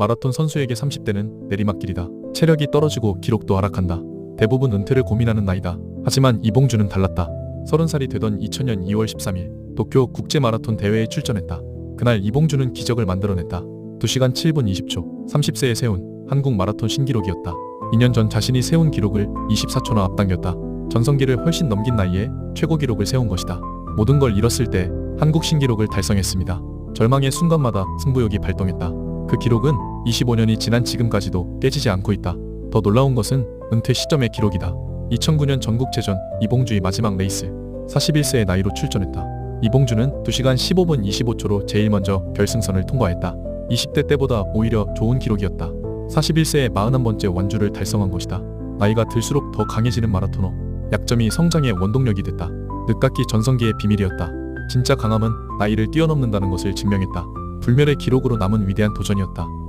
마라톤 선수에게 30대는 내리막길이다. 체력이 떨어지고 기록도 하락한다. 대부분 은퇴를 고민하는 나이다. 하지만 이봉주는 달랐다. 30살이 되던 2000년 2월 13일 도쿄 국제 마라톤 대회에 출전했다. 그날 이봉주는 기적을 만들어냈다. 2시간 7분 20초, 30세에 세운 한국 마라톤 신기록이었다. 2년 전 자신이 세운 기록을 24초나 앞당겼다. 전성기를 훨씬 넘긴 나이에 최고 기록을 세운 것이다. 모든 걸 잃었을 때 한국 신기록을 달성했습니다. 절망의 순간마다 승부욕이 발동했다. 그 기록은 25년이 지난 지금까지도 깨지지 않고 있다. 더 놀라운 것은 은퇴 시점의 기록이다. 2009년 전국체전 이봉주의 마지막 레이스 41세의 나이로 출전했다. 이봉주는 2시간 15분 25초로 제일 먼저 결승선을 통과했다. 20대 때보다 오히려 좋은 기록이었다. 41세의 41번째 완주를 달성한 것이다. 나이가 들수록 더 강해지는 마라토너. 약점이 성장의 원동력이 됐다. 늦깎이 전성기의 비밀이었다. 진짜 강함은 나이를 뛰어넘는다는 것을 증명했다. 불멸의 기록으로 남은 위대한 도전이었다.